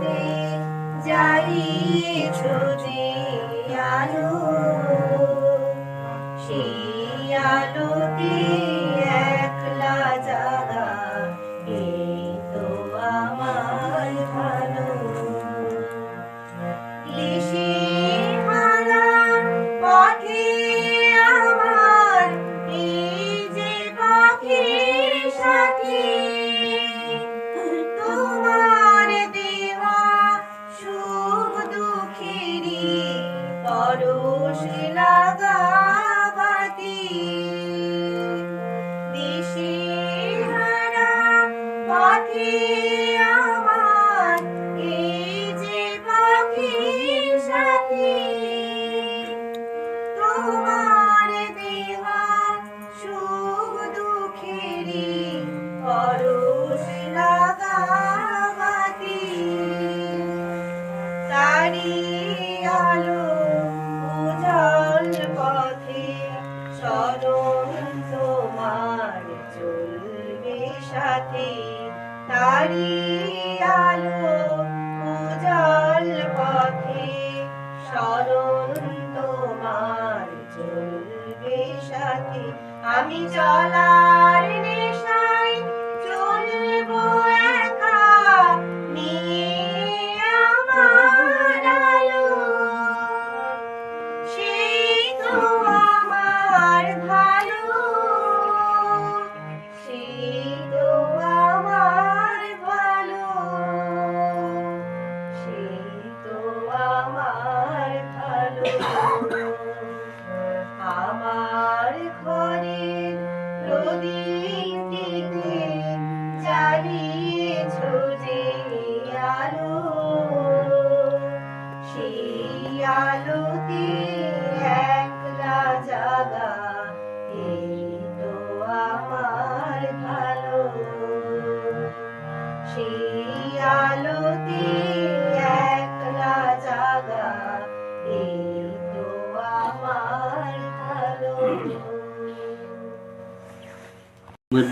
মাটিতে জ্বালিয়েছ যে আলো সেই পরশ তারি আলো উজাল পথে স্মরণ তোমার চলবে সাথে। আমি চলার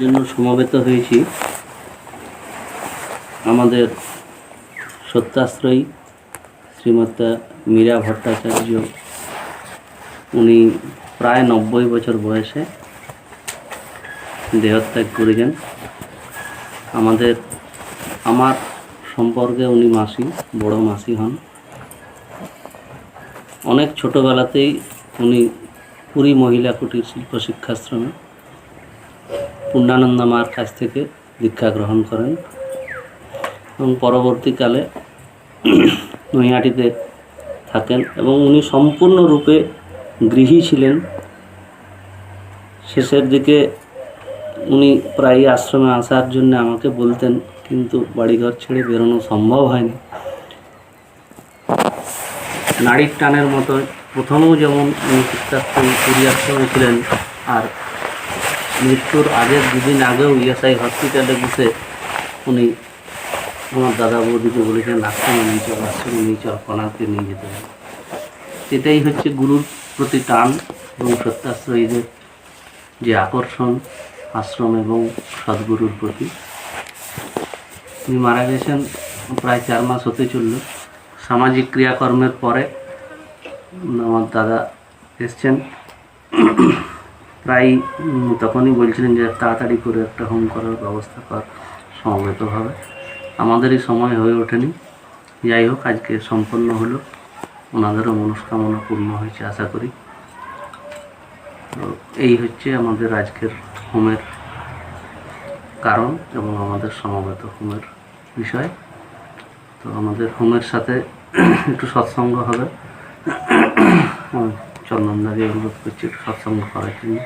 জন্য সমাবেত হয়েছি। আমাদের সত্যাশ্রয়ী শ্রীমতা মীরা ভট্টাচার্য, উনি প্রায় নব্বই বছর বয়সে দেহত্যাগ করেছেন। আমাদের, আমার সম্পর্কে উনি মাসি, বড় মাসি হন। অনেক ছোটোবেলাতেই উনি পুরী মহিলা কুটির শিল্প শিক্ষাশ্রমে পূর্ণানন্দ মার কাছ থেকে দীক্ষা গ্রহণ করেন। এবং পরবর্তীকালে নৈহাটিতে থাকেন এবং উনি সম্পূর্ণরূপে গৃহী ছিলেন। শেষের দিকে উনি প্রায় আশ্রমে আসার জন্য আমাকে বলতেন, কিন্তু বাড়িঘর ছেড়ে বেরোনো সম্ভব হয়নি। নারীর টানের মতো প্রথমেও যেমন উনি চিত্তাশ্রমী পুরী আশ্রমে ছিলেন, আর মৃত্যুর আগের দুদিন আগেও ইএসআই হসপিটালে বসে উনি আমার দাদা বৌদিকে বলেছেন আশ্রমে নিয়ে চল আশ্রমে নিয়ে চল, কণাকে নিয়ে যেতে হবে। এটাই হচ্ছে গুরুর প্রতি টান এবং সত্যাশ্রয়ীদের যে আকর্ষণ, আশ্রম এবং সদ্গুরুর প্রতি। উনি মারা গেছেন প্রায় চার মাস হতে চলল। সামাজিক ক্রিয়াকর্মের পরে আমার দাদা এসছেন। প্রায় তখনই বলছিলেন যে তাড়াতাড়ি করে একটা হোম করার ব্যবস্থা কর সমবেতভাবে আমাদেরই সময় হয়ে ওঠেনি। যাই হোক, আজকে সম্পন্ন হলো। ওনাদেরও মনস্কামনা পূর্ণ হয়েছে, আশা করি। তো এই হচ্ছে আমাদের আজকের হোমের কারণ এবং আমাদের সমবেত হোমের বিষয়। তো আমাদের হোমের সাথে একটু সৎসঙ্গ হবে। আমি চন্দনদাকে অনুরোধ করছি, একটু সৎসঙ্গ করার জন্য।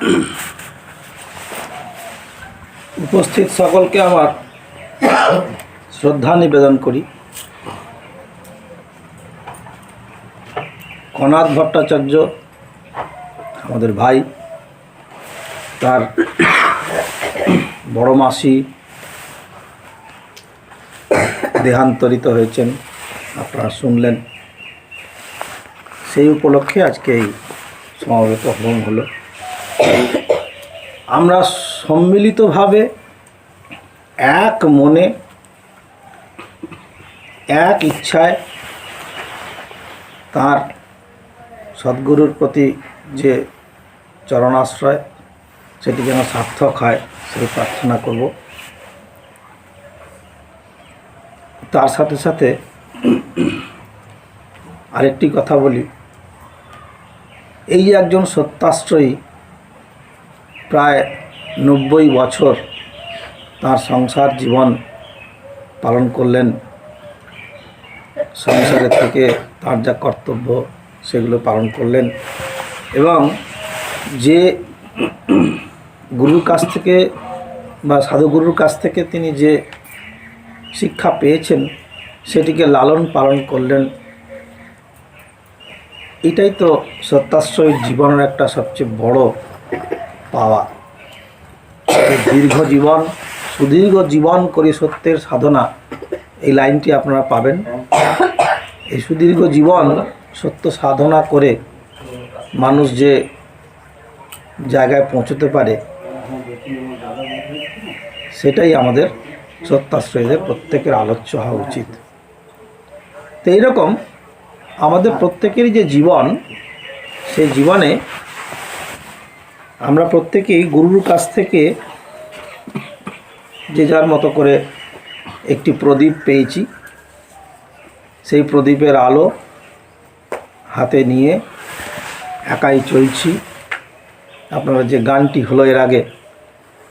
উপস্থিত সকলকে আমার শ্রদ্ধা নিবেদন করি। কনাথ ভট্টাচার্য, আমাদের ভাই, তার বড় মাসি দেহান্তরিত হয়েছেন, আপনারা শুনলেন। সেই উপলক্ষে আজকে এই সমাবেত হোম হলো। আমরা সম্মিলিতভাবে এক মনে, এক ইচ্ছায় তার সদ্গুরুর প্রতি যে চরণাশ্রয় সেটি যেন সার্থক হয়, সেই প্রার্থনা করব। তার সাথে সাথে আরেকটি কথা বলি। এই একজন সত্যাশ্রয়ী প্রায় নব্বই বছর তার সংসার জীবন পালন করলেন। সংসারে থেকে তার যা কর্তব্য সেগুলো পালন করলেন এবং যে গুরুর কাছ থেকে বা সাধুগুরুর কাছ থেকে তিনি যে শিক্ষা পেয়েছেন সেটিকে লালন পালন করলেন। এটাই তো সত্যাশ্রয়ীর জীবনের একটা সবচেয়ে বড় পাওয়া। দীর্ঘ জীবন, সুদীর্ঘ জীবন করে সত্যের সাধনা, এই লাইনটি আপনারা পাবেন। এই সুদীর্ঘ জীবন সত্য সাধনা করে মানুষ যে জায়গায় পৌঁছতে পারে, সেটাই আমাদের সত্যাশ্রয়ীদের প্রত্যেকের আলোচ্য হওয়া উচিত। তো এইরকম আমাদের প্রত্যেকেরই যে জীবন, সেই জীবনে আমরা প্রত্যেকেই গুরুর কাছ থেকে যে যার মতো করে একটি প্রদীপ পেয়েছি, সেই প্রদীপের আলো হাতে নিয়ে একাই চলছি। আপনারা যে গানটি হলো এর আগে,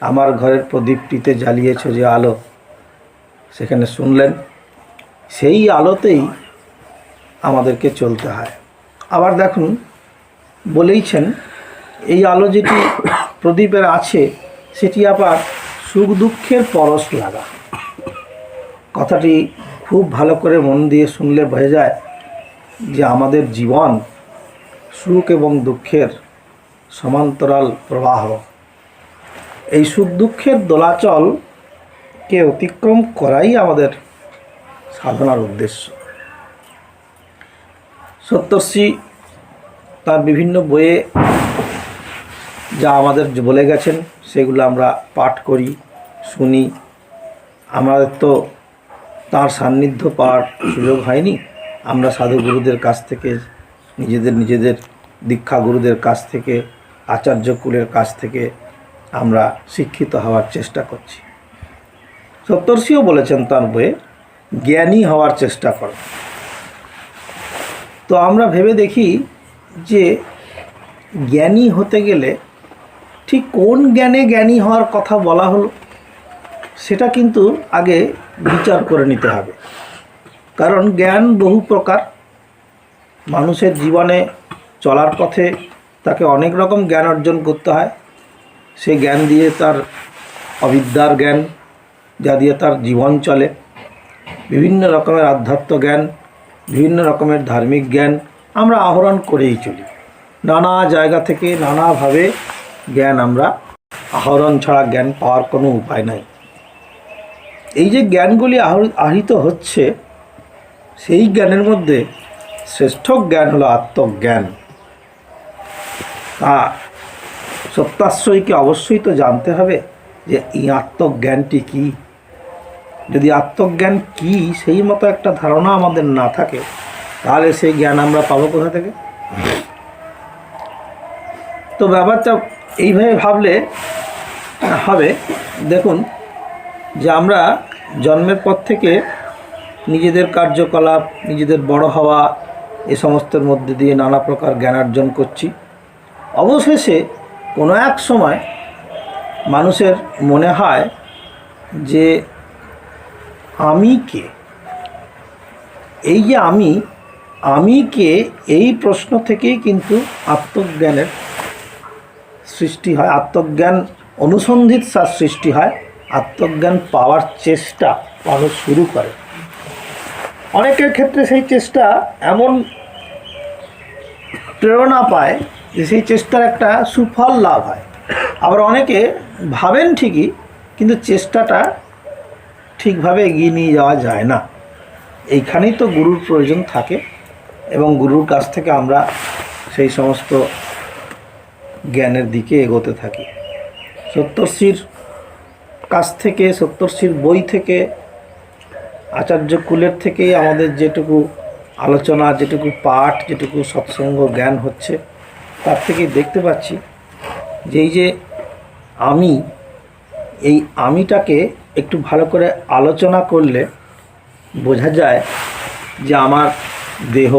আমার ঘরের প্রদীপটিতে জ্বালিয়েছ যে আলো সেখানে শুনলেন। সেই আলোতেই আমাদেরকে চলতে হয়। আবার দেখুন, বলেইছেন এই আলো যেটি প্রদীপের আছে, সেটি আবার সুখ দুঃখের পরশ লাগা। কথাটি খুব ভালো করে মন দিয়ে শুনলে বোঝা যায় যে আমাদের জীবন সুখ এবং দুঃখের সমান্তরাল প্রবাহ। এই সুখ দুঃখের দোলাচলকে অতিক্রম করাই আমাদের সাধনার উদ্দেশ্য। সত্যশ্রী তার বিভিন্ন বইয়ে যা আমাদের বলে গেছেন, সেগুলো আমরা পাঠ করি, শুনি। আমাদের তো তার সান্নিধ্য পাওয়ার সুযোগ হয়নি। আমরা সাধু গুরুদের কাছ থেকে, নিজেদের নিজেদের দীক্ষা গুরুদের কাছ থেকে, আচার্য কুলের কাছ থেকে আমরা শিক্ষিত হওয়ার চেষ্টা করছি। সপ্তর্ষিও বলেছেন তার বইয়ে, জ্ঞানী হওয়ার চেষ্টা করো। তো আমরা ভেবে দেখি যে, জ্ঞানী হতে গেলে ঠিক কোন জ্ঞানে জ্ঞানী হওয়ার কথা বলা হলো, সেটা কিন্তু আগে বিচার করে নিতে হবে। কারণ জ্ঞান বহু প্রকার। মানুষের জীবনে চলার পথে তাকে অনেক রকম জ্ঞান অর্জন করতে হয়। সেই জ্ঞান দিয়ে তার অবিদ্যার জ্ঞান, যা দিয়ে তার জীবন চলে। বিভিন্ন রকমের আধ্যাত্ম জ্ঞান, বিভিন্ন রকমের ধার্মিক জ্ঞান আমরা আহরণ করেই চলি। নানা জায়গা থেকে নানাভাবে জ্ঞান আমরা, আহরণ ছাড়া জ্ঞান পাওয়ার কোনো উপায় নাই। এই যে জ্ঞানগুলি আহরিত হচ্ছে, সেই জ্ঞানের মধ্যে শ্রেষ্ঠ জ্ঞান হলো আত্মজ্ঞান। তা সত্যাশ্রয়ীকে অবশ্যই তো জানতে হবে যে এই আত্মজ্ঞানটি কী। যদি আত্মজ্ঞান কি, সেই মতো একটা ধারণা আমাদের না থাকে, তাহলে সেই জ্ঞান আমরা পাবো কোথা থেকে? তো ব্যাপারটা এইভাবে ভাবলে হবে। দেখুন, যে আমরা জন্মের পর থেকে নিজেদের কার্যকলাপ, নিজেদের বড় হওয়া, এ সমস্তের মধ্যে দিয়ে নানা প্রকার জ্ঞানার্জন করছি। অবশেষে কোনো এক সময় মানুষের মনে হয় যে আমি কে? এই যে আমি আমি কে? এই প্রশ্ন থেকেই কিন্তু আত্মজ্ঞানের সৃষ্টি হয়, আত্মজ্ঞান অনুসন্ধিৎসার সৃষ্টি হয়, আত্মজ্ঞান পাওয়ার চেষ্টা মানুষ শুরু করে। অনেকের ক্ষেত্রে সেই চেষ্টা এমন প্রেরণা পায় যে সেই চেষ্টার একটা সুফল লাভ হয়। আবার অনেকে ভাবেন ঠিকই, কিন্তু চেষ্টাটা ঠিকভাবে এগিয়ে নিয়ে যাওয়া যায় না। এইখানেই তো গুরুর প্রয়োজন থাকে এবং গুরুর কাছ থেকে আমরা সেই সমস্ত জ্ঞানের দিকে এগোতে থাকি। সত্যশ্রীর কাছ থেকে সপ্তর্ষির বই থেকে, আচার্য কুলের থেকেই আমাদের যেটুকু আলোচনা, যেটুকু পাঠ, যেটুকু সৎসঙ্গ জ্ঞান হচ্ছে, তার থেকে দেখতে পাচ্ছি যে এই যে আমি, এই আমিটাকে একটু ভালো করে আলোচনা করলে বোঝা যায় যে আমার দেহ,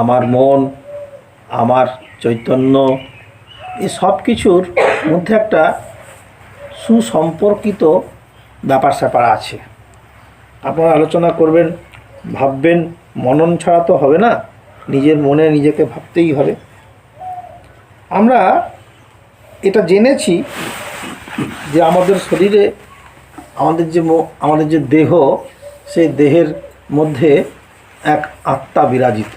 আমার মন, আমার চৈতন্য এই সব কিছুর মধ্যে একটা সুসম্পর্কিত ব্যাপার স্যাপার আছে। আপনারা আলোচনা করবেন, ভাববেন, মনন ছাড়া তো হবে না, নিজের মনে নিজেকে ভাবতেই হবে। আমরা এটা জেনেছি যে আমাদের শরীরে আমাদের যে আমাদের যে দেহ, সেই দেহের মধ্যে এক আত্মা বিরাজিত।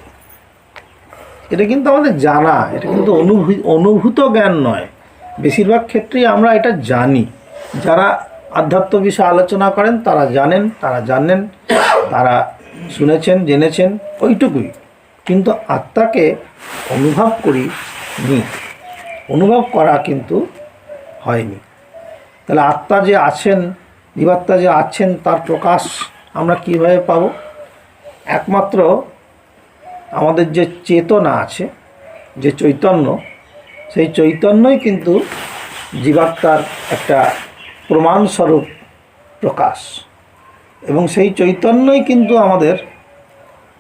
এটা কিন্তু আমাদের জানা, এটা কিন্তু অনুভূ, অনুভূত জ্ঞান নয়। বেশিরভাগ ক্ষেত্রেই আমরা এটা জানি। যারা আধ্যাত্ম বিষয়ে আলোচনা করেন, তারা জানেন তারা জানেন, তারা শুনেছেন, জেনেছেন, ওইটুকুই। কিন্তু আত্মাকে অনুভব করি নি। অনুভব করা কিন্তু হয়নি। তাহলে আত্মা যে আছেন, জীবাত্মা যে আছেন, তার প্রকাশ আমরা কীভাবে পাবো? একমাত্র আমাদের যে চেতনা আছে, যে চৈতন্য, সেই চৈতন্যই কিন্তু জীবাত্মার একটা প্রমাণস্বরূপ প্রকাশ। এবং সেই চৈতন্যই কিন্তু আমাদের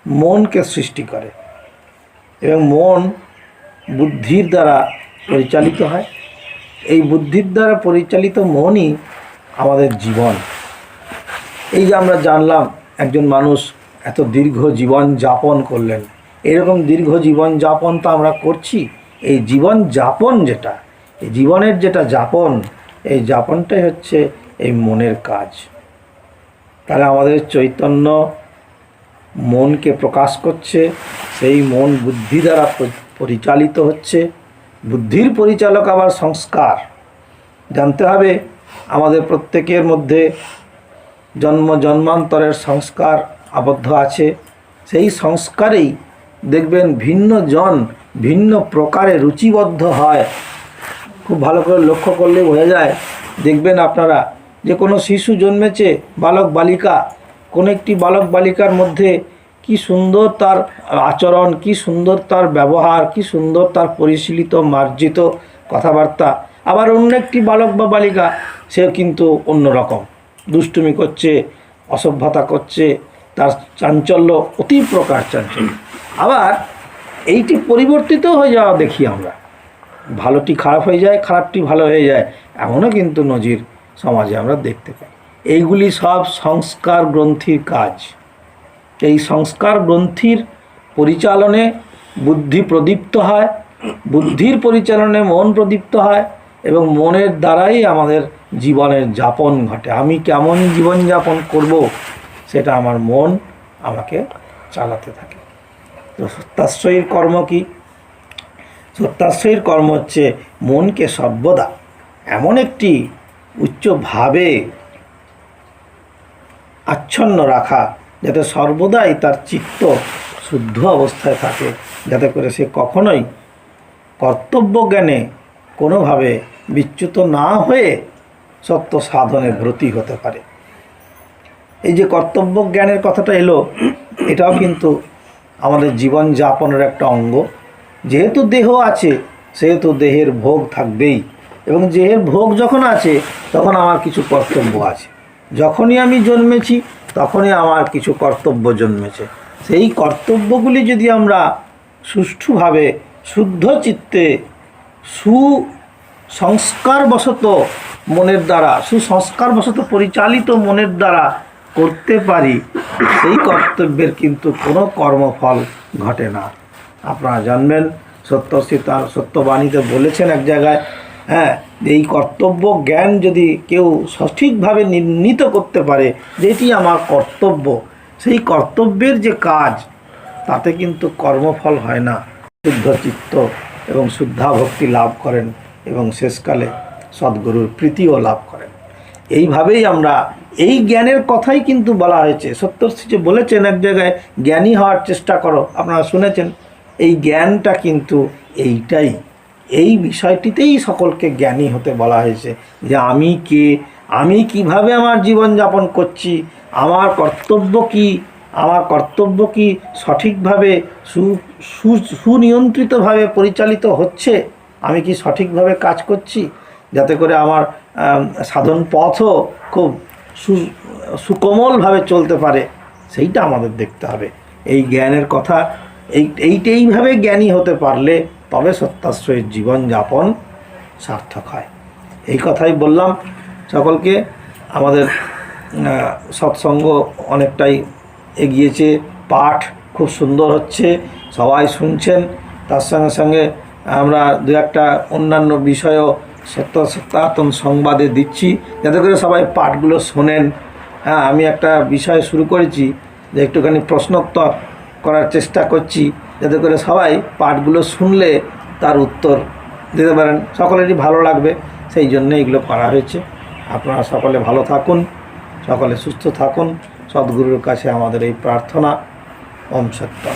মনকে সৃষ্টি করে। এবং মন বুদ্ধির দ্বারা পরিচালিত হয়। এই বুদ্ধির দ্বারা পরিচালিত মনই আমাদের জীবন। এই যে আমরা জানলাম, একজন মানুষ এত দীর্ঘ জীবন যাপন করলেন। এরকম দীর্ঘ জীবন যাপন তো আমরা করছি। এই জীবন যাপন যেটা, এই জীবনের যেটা যাপন, এই যাপনটাই হচ্ছে এই মনের কাজ। তাহলে আমাদের চৈতন্য মনকে প্রকাশ করছে, সেই মন বুদ্ধি দ্বারা পরিচালিত হচ্ছে। বুদ্ধির পরিচালক আবার সংস্কার। জানতে হবে, আমাদের প্রত্যেকের মধ্যে জন্ম জন্মান্তরের সংস্কার আবদ্ধ আছে। সেই সংস্কারেই দেখবেন ভিন্ন জন ভিন্ন প্রকারে রুচিবদ্ধ হয়। খুব ভালো করে লক্ষ্য করলে বোঝা যায়। দেখবেন আপনারা যে কোনো শিশু জন্মেছে বালক বালিকা, কোনো একটি বালক বালিকার মধ্যে কি সুন্দর তার আচরণ, কি সুন্দর তার ব্যবহার, কি সুন্দর তার পরিশীলিত, মার্জিত কথাবার্তা। আবার অন্য একটি বালক বা বালিকা সে কিন্তু অন্য রকম। দুষ্টুমি করছে, অসভ্যতা করছে, তার চাঞ্চল্য অতি প্রকার চাঞ্চল্য। আবার এইটি পরিবর্তিত হয়ে যাওয়া দেখি আমরা। ভালোটি খারাপ হয়ে যায়, খারাপটি ভালো হয়ে যায়, এমনও কিন্তু নজির সমাজে আমরা দেখতে পাই। এইগুলি সব সংস্কার গ্রন্থির কাজ। এই সংস্কার গ্রন্থির পরিচালনে বুদ্ধি প্রদীপ্ত হয়, বুদ্ধির পরিচালনে মন প্রদীপ্ত হয় এবং মনের দ্বারাই আমাদের জীবনের যাপন ঘটে। আমি কেমন জীবনযাপন করব, সেটা আমার মন আমাকে চালাতে থাকে। তো সত্যাশ্রয়ীর কর্ম কি? সত্যাশ্রয়ীর কর্ম হচ্ছে মনকে সর্বদা এমন একটি উচ্চ ভাবে আচ্ছন্ন রাখা, যাতে সর্বদাই তার চিত্ত শুদ্ধ অবস্থায় থাকে, যাতে করে সে কখনোই কর্তব্য জ্ঞানে কোনোভাবে বিচ্যুত না হয়ে সত্য সাধনে ব্রতী হতে পারে। এই যে কর্তব্য জ্ঞানের কথাটা এলো, এটাও কিন্তু আমাদের জীবন যাপনের একটা অঙ্গ। যেহেতু দেহ আছে, সেহেতু দেহের ভোগ থাকবেই। এবং দেহের ভোগ যখন আছে, তখন আমার কিছু কর্তব্য আছে। যখনই আমি জন্মেছি, তখনই আমার কিছু কর্তব্য জন্মেছে। সেই কর্তব্যগুলি যদি আমরা সুষ্ঠুভাবে, শুদ্ধ চিত্তে, সুসংস্কারবশত মনের দ্বারা, সুসংস্কারবশত পরিচালিত মনের দ্বারা করতে পারি, সেই কর্তব্যের কিন্তু কোনো কর্মফল ঘটে না। আপনারা জানবেন সত্যশ্রী তার সত্যবাণীতে বলেছেন এক জায়গায় হ্যাঁ এই কর্তব্য জ্ঞান যদি কেউ সঠিকভাবে নির্ণীত করতে পারে যেটি আমার কর্তব্য, সেই কর্তব্যের যে কাজ, তাতে কিন্তু কর্মফল হয় না। শুদ্ধ চিত্ত এবং শুদ্ধা ভক্তি লাভ করেন এবং শেষকালে সদ্গুরুর প্রীতিও লাভ করেন। এইভাবেই আমরা এই জ্ঞানের কথাই কিন্তু বলা হয়েছে। যে বলেছেন এক জায়গায়, জ্ঞানী হওয়ার চেষ্টা করো। আপনারা শুনেছেন। এই জ্ঞানটা কিন্তু এইটাই। এই বিষয়টিতেই সকলকে জ্ঞানী হতে বলা হয়েছে যে আমি কে? আমি কীভাবে আমার জীবন যাপন করছি? আমার কর্তব্য কি? আমার কর্তব্য কি সঠিকভাবে সু, সু- সুনিয়ন্ত্রিতভাবে পরিচালিত হচ্ছে? আমি কি সঠিকভাবে কাজ করছি? যাতে করে আমার সাধন পথও খুব সু, সুকোমলভাবে চলতে পারে, সেইটা আমাদের দেখতে হবে। এই জ্ঞানের কথা, এই এইটাইভাবে জ্ঞানী হতে পারলে তবে সত্যাশ্রয়ের জীবনযাপন সার্থক হয়। এই কথাই বললাম। সকলকে আমাদের সৎসঙ্গ অনেকটাই এগিয়েছে, পাঠ খুব সুন্দর হচ্ছে, সবাই শুনছেন। তার সঙ্গে সঙ্গে আমরা দু একটা অন্যান্য বিষয়ও সত্য সত্যাতন সংবাদে দিচ্ছি। যাতে করে সবাই পাঠগুলো শোনেন। হ্যাঁ আমি একটা বিষয় শুরু করেছি যে একটুখানি প্রশ্নোত্তর করার চেষ্টা করছি। যাতে করে সবাই পাঠগুলো শুনলে তার উত্তর দিতে পারেন। সকলেরই ভালো লাগবে। সেই জন্য এগুলো করা হয়েছে। আপনারা সকলে ভালো থাকুন, সকলে সুস্থ থাকুন। সদ্গুরুর কাছে আমাদের এই প্রার্থনা। ওম সত্যম।